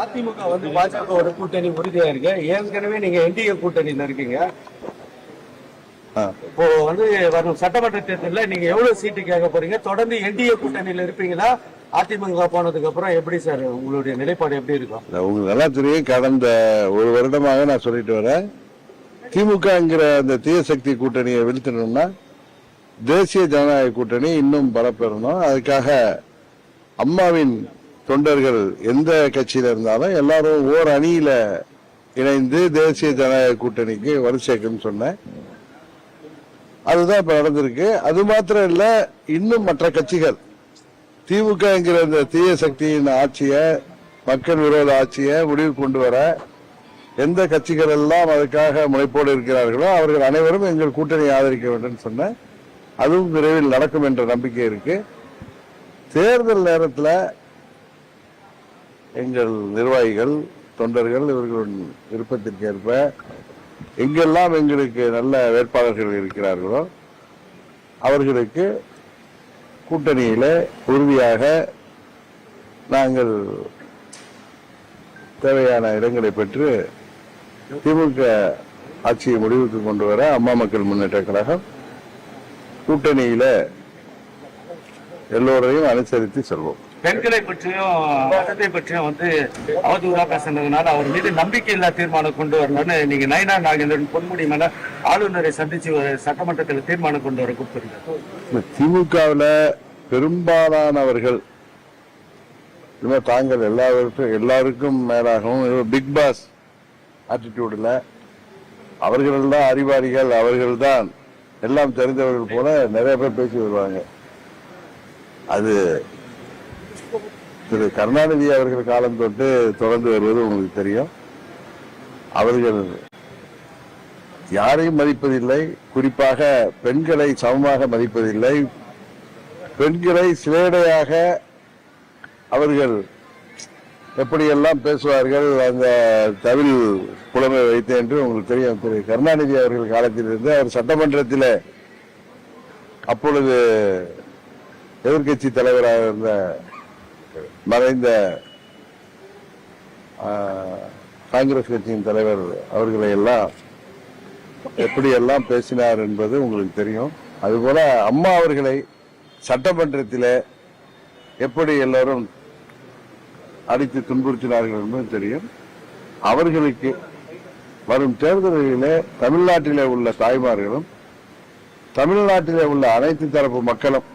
அதிமுக வந்து பாஜகவோட கூட்டணி உறுதியா இருக்கு. ஏற்கனவே நீங்க என்டிஏ கூட்டணியில இருக்கீங்க. இப்போ வந்து வரும் சட்டமன்ற தேர்தலில் நீங்க எவ்வளவு சீட்டு கேட்க போறீங்க? தொடர்ந்து என்டிஏ கூட்டணியில இருப்பீங்களா? அதிமுக போனதுக்கு அப்புறம் எப்படி சார் உங்களுடைய நிலைப்பாடு எப்படி இருக்கும்? உங்களுக்கு நல்லா தெரியும் கடந்த ஒரு வருடமாக நான் சொல்லிட்டு வரேன். திமுகங்கிற அந்த தீய சக்தி கூட்டணியை வீழ்த்தணும்னா தேசிய ஜனநாயக கூட்டணி இன்னும் பலப்பெறணும். அதுக்காக அம்மாவின் தொண்டர்கள் எந்த கட்சியில இருந்தாலும் எல்லாரும் ஓர் அணியில இணைந்து தேசிய ஜனநாயக கூட்டணிக்கு வலு சேர்க்கணும்னு சொன்னேன். அதுதான் இப்ப நடந்திருக்கு. அது மாத்திரம் இல்ல இன்னும் மற்ற கட்சிகள். திமுக என்கிற இந்த தீய சக்தியின் ஆட்சியை மக்கள் விரோத ஆட்சியை முடிவு கொண்டு வர எந்த கட்சிகள் எல்லாம் அதுக்காக முனைப்போடு இருக்கிறார்களோ அவர்கள் அனைவரும் எங்கள் கூட்டணியை ஆதரிக்க வேண்டும் சொன்ன அதுவும் விரைவில் நடக்கும் என்ற நம்பிக்கை இருக்கு. தேர்தல் நேரத்தில் எங்கள் நிர்வாகிகள் தொண்டர்கள் இவர்களின் விருப்பத்திற்கேற்ப எங்கெல்லாம் எங்களுக்கு நல்ல வேட்பாளர்கள் இருக்கிறார்களோ அவர்களுக்கு கூட்டணியில உறுதியாக நாங்கள் தேவையான இடங்களை பெற்று திமுக ஆட்சியை முடிவுக்கு கொண்டு வர அம்மா மக்கள் முன்னேற்ற கழகம் கூட்டணியில எல்லோரையும் அனுசரித்து செல்வோம். பெண்களை பற்றியும் மதத்தை பற்றியும் வந்து அவதூறா பேசினதுனால அவர் மீது நம்பிக்கையில்லா தீர்மானம் கொண்டு வரணும்னு நீங்க நயனா நாகேந்திரன் பொன்முடி மேல ஆளுநரை சந்திச்சு ஒரு சட்டமன்றத்தில் தீர்மானம் கொண்டு வர கொடுத்துருங்க திமுகவில் பெரும்பாலானவர்கள் இனிமே தாங்கள் எல்லாருக்கும் எல்லாருக்கும் மேலாகவும் பிக் பாஸ் ஆட்டிடியூடில் அவர்கள் தான் அறிவாளிகள் அவர்கள் தான் எல்லாம் தெரிந்தவர்கள் போல நிறைய பேர் பேசி வருவாங்க. அது திரு கருணாநிதி அவர்கள் காலம் தொட்டு தொடர்ந்து வருவது உங்களுக்கு தெரியும். அவர்கள் யாரையும் மதிப்பதில்லை குறிப்பாக பெண்களை சமமாக மதிப்பதில்லை. பெண்களை சிலேடையாக அவர்கள் எப்படியெல்லாம் பேசுவார்கள் அந்த தமிழ் புலமை வைத்து என்று உங்களுக்கு தெரியும். திரு கருணாநிதி அவர்கள் காலத்திலிருந்து அவர் சட்டமன்றத்தில் அப்பொழுது எதிர்க்கட்சி தலைவராக இருந்த மறைந்த காங்கிரஸ் கட்சியின் தலைவர் அவர்களை எல்லாம் எப்படியெல்லாம் பேசினார் என்பது உங்களுக்கு தெரியும். அதுபோல அம்மா அவர்களை சட்டமன்றத்தில் எப்படி எல்லாரும் அடித்து துன்புறுத்தினார்கள் என்பது தெரியும். அவர்களுக்கு வரும் தேர்தல்களிலே தமிழ்நாட்டிலே உள்ள தாய்மார்களும் தமிழ்நாட்டிலே உள்ள அனைத்து தரப்பு மக்களும்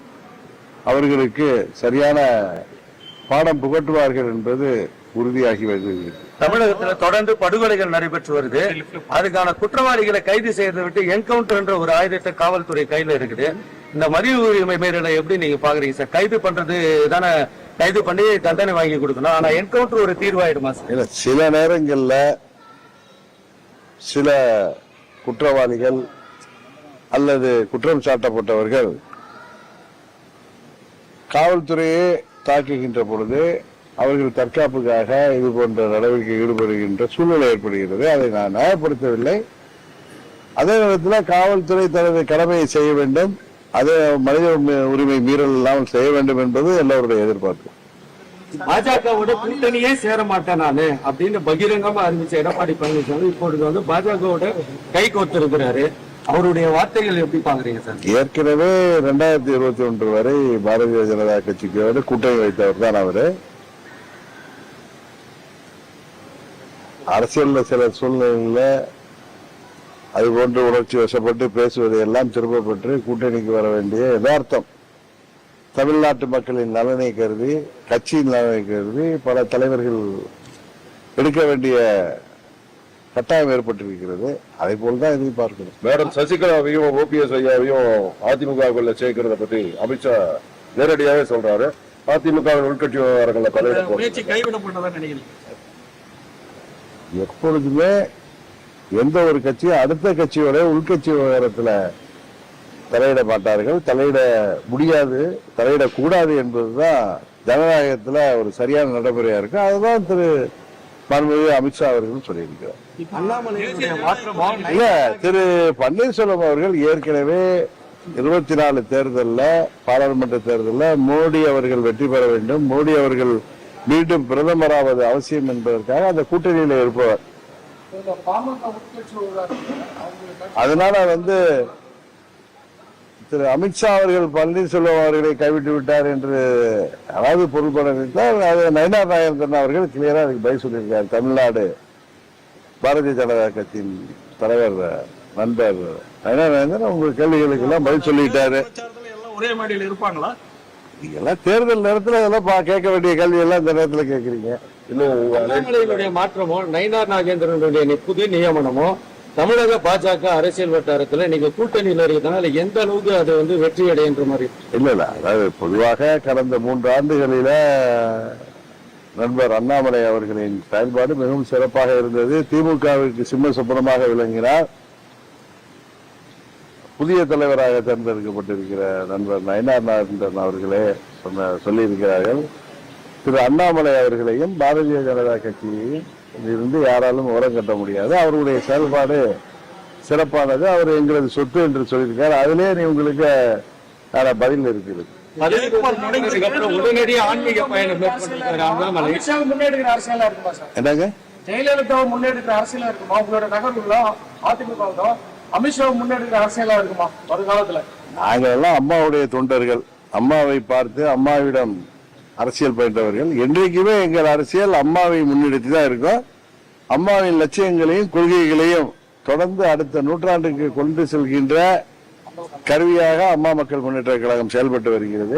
அவர்களுக்கு சரியான பாடம் புகட்டுவார்கள் என்பது உறுதியாகி வருகிறது. தமிழகத்துல தொடர்ந்து படுகொலைகள் நடைபெற்று வருது. அதுக்கான குற்றவாளிகளை கைது செய்யறதை விட்டு என்கவுண்டர் என்ற ஒரு ஆயுதத்தை காவல்துறை கையில இருக்குது. இந்த மதிய உரிமை மீறலை எப்படி நீங்க பாக்குறீங்க சார்? கைது பண்றது தானே கைது பண்ணி தண்டனை வாங்கி கொடுக்கணும். ஆனா என்கவுண்டர் ஒரு தீர்வாயிடுமா சார்? சில நேரங்கள்ல சில குற்றவாளிகள் அல்லது குற்றம் சாட்டப்பட்டவர்கள் காவல்துறையே தாக்குகின்ற பொழுது அவர்கள் தற்காப்புக்காக இது போன்ற நடவடிக்கை ஈடுபடுகின்ற சூழ்நிலை ஏற்படுகிறது. அதை நான் நியாயப்படுத்தவில்லை அதே நேரத்தில் காவல்துறை தனது கடமையை செய்ய வேண்டும். அதே மனித உரிமை மீறல் இல்லாமல் செய்ய வேண்டும் என்பது எல்லோருடைய எதிர்பார்ப்பு. பாஜகவோட கூட்டணியே சேர மாட்டேன் நானு அப்படின்னு பகிரங்கமா அறிவிச்ச எடப்பாடி பழனிசாமி இப்பொழுது வந்து பாஜகவோட கை கோத்திருக்கிறாரு. அவருடைய வார்த்தைகள் எப்படி பாக்குறீங்க சார்? ஏற்கனவே ரெண்டாயிரத்தி இருபத்தி ஒன்று வரை பாரதிய ஜனதா கட்சிக்கு வந்து கூட்டணி வைத்தவர் தான் அவரு. அரசியல்ல சில சூழ்நிலைகள்ல அது போன்று உணர்ச்சி வசப்பட்டு பேசுவதை எல்லாம் திரும்ப பெற்று கூட்டணிக்கு வர வேண்டிய யதார்த்தம். தமிழ்நாட்டு மக்களின் நலனை கருதி கட்சியின் நலனை கருதி பல தலைவர்கள் எடுக்க வேண்டிய கட்டாயம் ஏற்பட்டிருக்கிறது. அதை போல்தான் எதிர்பார்க்கணும் மேடம் சசிகலாவையும் ஓபிஎஸ் ஐயாவையும் அதிமுகவுக்குள்ள சேர்க்கிறத பத்தி அமித்ஷா நேரடியாவே சொல்றாரு. அதிமுக உள்கட்சி விவகாரங்கள்ல தலையிட நினைக்கிறீங்க. எப்பொழுதுமே எந்த ஒரு கட்சியும் அடுத்த கட்சியோட உள்கட்சி விவகாரத்துல தலையிட மாட்டார்கள். தலையிட முடியாது தலையிடக்கூடாது என்பதுதான் ஜனநாயகத்துல ஒரு சரியான நடைமுறையா இருக்கு. அதுதான் திரு மாண்புமிகு அமித்ஷா அவர்கள் சொல்லியிருக்கிறார். இல்ல திரு பன்னீர்செல்வம் அவர்கள் ஏற்கனவே இருபத்தி நாலு தேர்தல்ல பாராளுமன்ற தேர்தல்ல மோடி அவர்கள் வெற்றி பெற வேண்டும். மோடி அவர்கள் மீண்டும் பிரதமராவது அவசியம் என்பதற்காக அந்த கூட்டணியில இருப்பவர். அதனால வந்து திரு அமித்ஷா அவர்கள் பன்னீர்செல்வம் அவர்களை கைவிட்டு விட்டார் என்று அதாவது பொருள்பட அது நயனார் நாயகன் அவர்கள் கிளியரா அதுக்கு பதில் சொல்லியிருக்கார். தமிழ்நாடு பாரதிய ஜனதா கட்சியின் தலைவர் நண்பர் நயனார் நாயகன் உங்க கேள்விகளுக்கு எல்லாம் பதில் சொல்லிட்டாரு. ஒரே மேடையில் இருப்பாங்களா? எல்லாம் தேர்தல் நேரத்துல அதெல்லாம் பா- கேட்க வேண்டிய கேள்வி எல்லாம் இந்த நேரத்துல கேக்குறீங்க இன்னும் மாற்றமோ நயினார் நாகேந்திரனுடைய நி- புது நியமனமோ? தமிழக பாஜக அரசியல் வட்டாரத்துல நீங்க கூட்டணியில இருக்கிறதுனால எந்த அளவுக்கு அது வந்து வெற்றி அடைகின்ற மாதிரி இல்ல இல்ல. அதாவது பொதுவாக கடந்த மூன்று ஆண்டுகளில நண்பர் அண்ணாமலை அவர்களின் செயல்பாடு மிகவும் சிறப்பாக இருந்தது. திமுகவிற்கு சிம்ம சுப்பனமாக விளங்கினார். புதிய தலைவராக தேர்ந்தெடுக்கப்பட்டிருக்கிற நண்பர் நயனார் நாகேந்திரன் அவர்களே சொன்ன சொல்லியிருக்கிறார்கள். திரு அண்ணாமலை அவர்களையும் பாரதிய ஜனதா கட்சியையும் இருந்து யாராலும் ஓரம் கட்ட முடியாது. அவருடைய செயல்பாடு சிறப்பானது. அவர் எங்களது சொத்து என்று சொல்லியிருக்கார். அதிலே நீ உங்களுக்கு பதில் சார்? என்னங்க? ஜெயலலிதாவை முன்னெடுக்கிற அரசியலா இருக்குமா? உங்களோட நகர்வுல அதிமுக அமித்ஷாவை முன்னெடுக்கிற அரசியலா இருக்குமா? வருங்காலத்துல. நாங்கள் எல்லாம் அம்மாவுடைய தொண்டர்கள். அம்மாவை பார்த்து அம்மாவிடம் அரசியல் பயின்றவர்கள். என்றைக்குமே எங்கள் அரசியல் அம்மாவை முன்னெடுத்து தான் இருக்கும். அம்மாவின் லட்சியங்களையும் கொள்கைகளையும் தொடர்ந்து அடுத்த நூற்றாண்டுக்கு கொண்டு செல்கின்ற கருவியாக அம்மா மக்கள் முன்னேற்ற கழகம் செயல்பட்டு வருகிறது.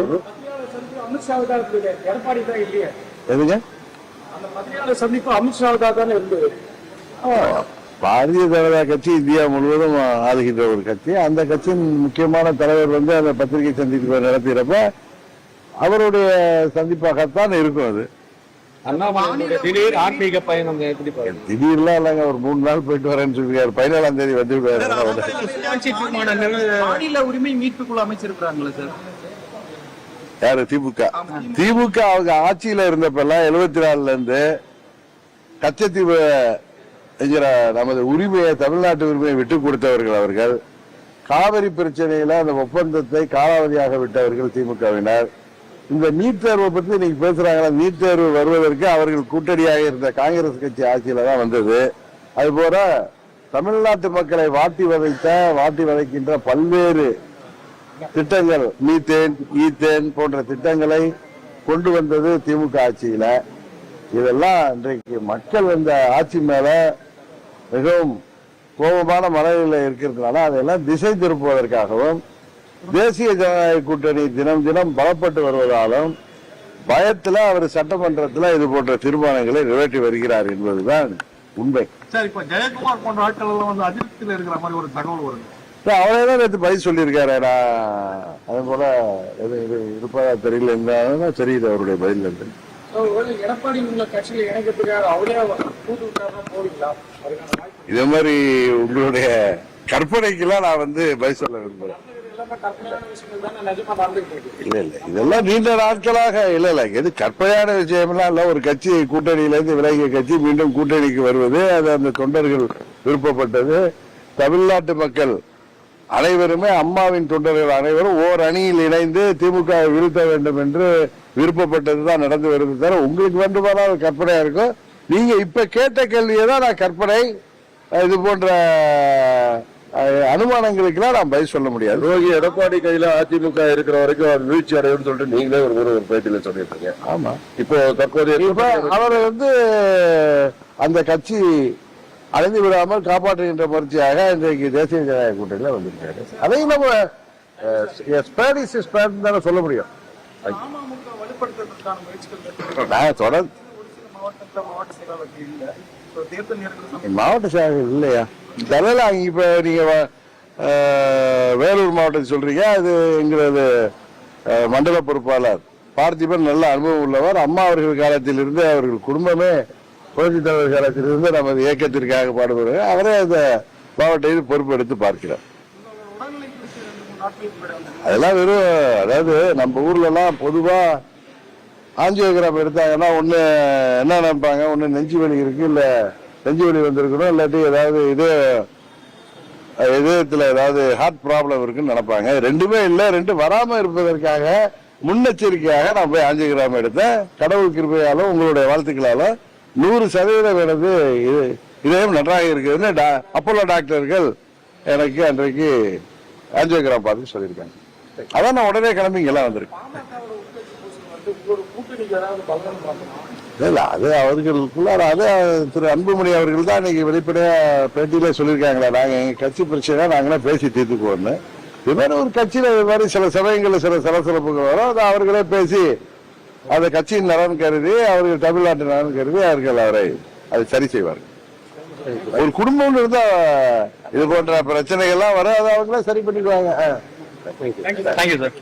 எதுங்க? பாரதிய ஜனதா கட்சி இந்தியா முழுவதும் ஆளுகின்ற ஒரு கட்சி. அந்த கட்சியின் முக்கியமான தலைவர் வந்து அந்த பத்திரிகை சந்திப்பு நடத்துகிறப்ப அவருடைய சந்திப்பாகத்தான் இருக்கும் அது. திடீர் ஆன்மீக பயணம் எப்படி பாருங்க திடீர்லாம் இல்லைங்க ஒரு மூணு நாள் போயிட்டு வரேன்னு சொல்லிருக்காரு பதினேழாம் தேதி வந்து மாநில உரிமை மீட்புக்குழு அமைச்சிருக்கிறாங்களே சார். யாரு திமுக? திமுக. அவங்க ஆட்சியில இருந்தப்பெல்லாம் எழுபத்தி நாலுல இருந்து கச்சத்தீவு என்கிற நமது உரிமையை தமிழ்நாட்டு உரிமையை விட்டு கொடுத்தவர்கள் அவர்கள். காவிரி பிரச்சனையில அந்த ஒப்பந்தத்தை காலாவதியாக விட்டவர்கள் திமுகவினர். இந்த நீட் தேர்வை பற்றி இன்னைக்கு பேசுறாங்களா? நீட் தேர்வு வருவதற்கு அவர்கள் கூட்டணியாக இருந்த காங்கிரஸ் கட்சி ஆட்சியில தான் வந்தது. அதுபோல தமிழ்நாட்டு மக்களை வாட்டி வதைத்த வாட்டி வதைக்கின்ற பல்வேறு திட்டங்கள் மீத்தேன் ஈத்தேன் போன்ற திட்டங்களை கொண்டு வந்தது திமுக ஆட்சியில. இதெல்லாம் இன்றைக்கு மக்கள் இந்த ஆட்சி மேல மிகவும் கோபமான மனநிலை இருக்கிறதுனால அதெல்லாம் திசை திருப்புவதற்காகவும் தேசிய ஜனநாயக கூட்டணி தினம் தினம் பலப்பட்டு வருவதாலும் பயத்துல அவர் சட்டமன்றத்துல இது போன்ற தீர்மானங்களை நிறைவேற்றி வருகிறார் என்பதுதான் உண்மை. சார் இப்ப ஜெயக்குமார் போன்ற ஆட்கள் எல்லாம் வந்து அதிருப்தியில இருக்கிற மாதிரி ஒரு தகவல் வருது. அவரே தான் நேற்று பதில் சொல்லியிருக்காரு. நான் அது போல எது இது இருப்பதா தெரியல இருந்தாலும் தெரியுது அவருடைய பதில் இருந்து எடப்பாடி உங்களை கட்சியில இணைக்கிறதுக்காக அவரே கூட்டு போவீங்களா? இதே மாதிரி உங்களுடைய கற்பனைக்கெல்லாம் நான் வந்து பதில் சொல்ல விரும்புறேன். எல்லாமே கற்பனையான இல்ல இல்ல. இதெல்லாம் நீண்ட நாட்களாக இல்ல இல்ல. எது கற்பனையான விஷயம்லாம் இல்ல. ஒரு கட்சி கூட்டணியிலிருந்து விலகிய கட்சி மீண்டும் கூட்டணிக்கு வருவது அது அந்த தொண்டர்கள் விருப்பப்பட்டது. தமிழ்நாட்டு மக்கள் அனைவருமே அம்மாவின் தொண்டர்கள் அனைவரும் ஓர் அணியில் இணைந்து திமுக வீழ்த்த வேண்டும் என்று விருப்பப்பட்டதுதான் நடந்து வருது தவிர உங்களுக்கு வேண்டுமானால் கற்பனையா இருக்கும். நீங்க இப்ப கேட்ட கேள்வியை தான் நான் கற்பனை இது போன்ற அஹ், அனுமானங்களுக்கெல்லாம் நான் பதில் சொல்ல முடியாது. ரோகி எடப்பாடி கையில அதிமுக இருக்கிற வரைக்கும் அது வீழ்ச்சி அடையும்னு சொல்லிட்டு நீங்களே ஒரு ஒரு பேட்டியில சொல்லியிருக்கீங்க. ஆமா. இப்போ தற்போதைய இப்ப அவர் வந்து அந்த கட்சி அழிந்து விடாமல் காப்பாற்றுகின்ற முயற்சியாக இன்றைக்கு தேசிய ஜனநாயக கூட்டணியில வந்திருக்காரு அதையும் நம்ம தானே சொல்ல முடியும். நான் தொடர் ஒரு சில மாவட்டத்துல மாவட்ட செயலாளர்கள் இல்லையா? தலையில இப்போ நீங்கள் வேலூர் மாவட்டத்தை சொல்கிறீங்க அது எங்களது மண்டல பொறுப்பாளர். பார்த்திபன் நல்ல அனுபவம் உள்ளவர். அம்மா அவர்கள் காலத்திலிருந்து அவர்கள் குடும்பமே புரட்சி தலைவர் காலத்திலிருந்து நமது இயக்கத்திற்காக பாடுபடுவார் அவரே அந்த மாவட்டத்தில் பொறுப்பெடுத்து பார்க்கிறார். அதெல்லாம் வெறும் அதாவது நம்ம ஊர்லலாம் பொதுவாக ஆஞ்சியோகிராம் எடுத்தாங்கன்னா ஒன்று என்ன நினைப்பாங்க? ஒன்று நெஞ்சு வலி இருக்குது இல்லை நெஞ்சு வலி வந்திருக்கணும் இல்லாட்டி ஏதாவது இது இதயத்துல ஏதாவது ஹார்ட் ப்ராப்ளம் இருக்குன்னு நினைப்பாங்க. ரெண்டுமே இல்ல ரெண்டு வராம இருப்பதற்காக முன்னெச்சரிக்கையாக நான் போய் ஆஞ்சியோகிராம் எடுத்தேன் கடவுள் கிருப்பையாலும் உங்களுடைய வாழ்த்துக்களாலும் நூறு சதவீதம் எனது இது- இதயம் நன்றாக இருக்குதுன்னு டா- அப்போலோ டாக்டர்கள் எனக்கு அன்றைக்கு ஆஞ்சியோகிராம் பார்த்து சொல்லியிருக்காங்க. அதான் நான் உடனே கிளம்பி இங்கெல்லாம் வந்திருக்கேன். இல்லை அது அவர்களுக்குள்ளார அது திரு அன்புமணி அவர்கள் தான் இன்னைக்கு வெளிப்படையா பேட்டியில சொல்லியிருக்காங்களா. நாங்க எங்க கட்சி பிரச்சனை நாங்களே பேசி தீர்த்துக்குவோம்னு இது மாதிரி ஒரு கட்சியில இது மாதிரி சில சமயங்கள்ல சில சலசலப்புகள் வரும். அதை அவர்களே பேசி அந்த கட்சியின் நலன் கருதி அவர்கள் தமிழ்நாட்டு நலன் கருதி அவர்கள் அவரை அதை சரி செய்வார்கள். ஒரு குடும்பம்னு இருந்தா இது போன்ற பிரச்சனைகள்லாம் வரும். அதை அவங்களே சரி பண்ணிக்குவாங்க. ஆ. Thank you sir